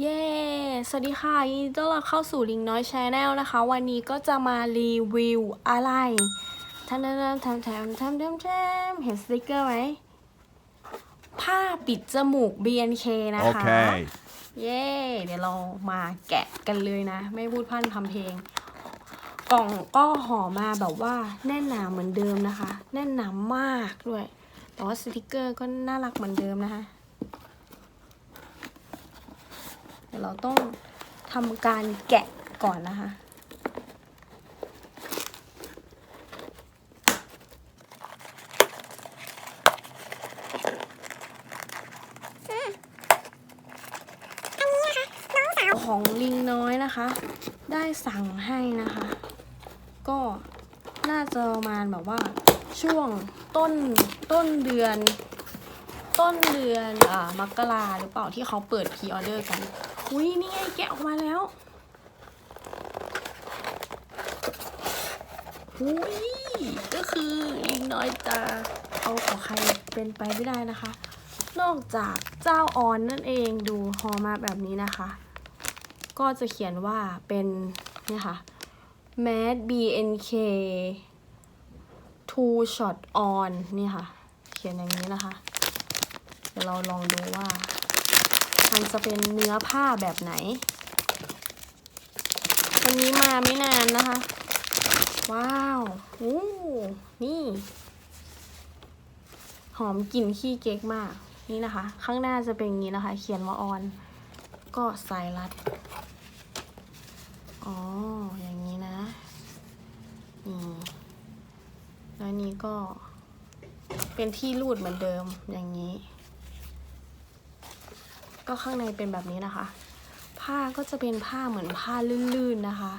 เย้ สวัสดีค่ะยินดีต้อนรับเข้าสู่ลิงน้อยชาแนลนะคะ วันนี้ก็จะมารีวิวอะไรทำทำทำทำทำทำทำเห็นสติกเกอร์ไหม ผ้าปิดจมูก BNK นะคะ Okay. เย้ เดี๋ยวเรามาแกะกันเลยนะ ไม่พูดพร่ำทำเพลง กล่องก็ห่อมาแบบว่าแน่นหนาเหมือนเดิมนะคะ แน่นหนามากด้วย แต่ว่าสติกเกอร์ก็น่ารักเหมือนเดิมนะคะ เดี๋ยวเราต้องทำการแกะก่อนนะคะ ของลิงน้อยนะคะ ได้สั่งให้นะคะ ก็น่าจะประมาณแบบว่าช่วงต้นต้นเดือน ต้นเดือนอ่ามกราหรือเปล่าที่เขาเปิดพรีออเดอร์กัน อุ้ยนี่ไงแกะออกมาแล้วอุ้ยก็คือลิงน้อยจะเอาของใครเป็นไปไม่ได้นะคะ นอกจากเจ้าออนนั่นเองดูฮอมาแบบนี้นะคะ ก็จะเขียนว่าเป็นเนี่ยค่ะ mad bnk two shot on นี่ค่ะ เขียนอย่างนี้นะคะ เดี๋ยวเราลองดูว่า มันจะเป็นเนื้อผ้าแบบไหน อันนี้มาไม่นานนะคะ ว้าวโอ้นี่ หอมกลิ่นขี้เก๊กมาก นี่นะคะ ข้างหน้าจะเป็นอย่างนี้นะคะ เขียนว่าออน ก็สายรัด อ๋อ อย่างนี้นะ นี่ แล้วนี้ก็เป็นที่รูดเหมือนเดิมอย่างนี้ ก็ข้างในเป็นแบบนี้นะคะ ผ้าก็จะเป็นผ้าเหมือนผ้าลื่นๆนะคะ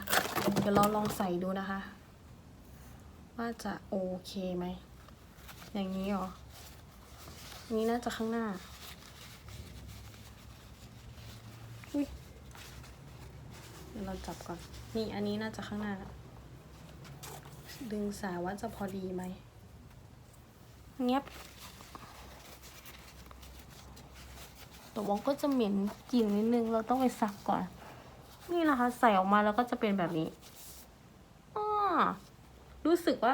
เดี๋ยวเราลองใส่ดูนะคะ ว่าจะโอเคไหม อย่างนี้หรอ นี่น่าจะข้างหน้าอุ้ยเดี๋ยวเราจับก่อน นี่อันนี้น่าจะข้างหน้า ดึงสายว่าจะพอดีไหมเงียบ แต่ว่าก็จะเหม็นกลิ่นนิดนึง เราต้องไปซักก่อน นี่นะคะใส่ออกมาแล้วก็จะเป็นแบบนี้อ้อรู้สึกว่า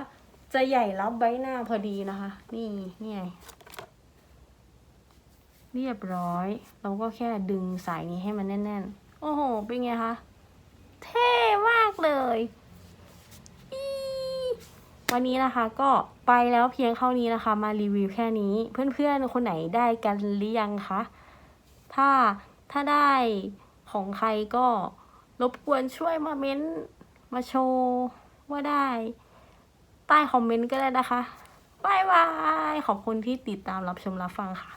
จะใหญ่รับใบหน้าพอดีนะคะ นี่นี่ไงเรียบร้อย เราก็แค่ดึงสายนี้ให้มันแน่น ๆ โอ้โห เป็นไงคะ เท่มากเลยวันนี้นะคะก็ไปแล้วเพียงเท่านี้นะคะ มารีวิวแค่นี้ เพื่อนๆ คนไหนได้กันหรือยังคะ ถ้าถ้าได้ของใครก็รบกวนช่วยมาเม้นต์มาโชว์ว่าได้ ใต้คอมเมนต์ก็ได้นะคะบายบาย ขอบคุณที่ติดตามรับชมรับฟังค่ะ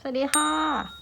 สวัสดีค่ะ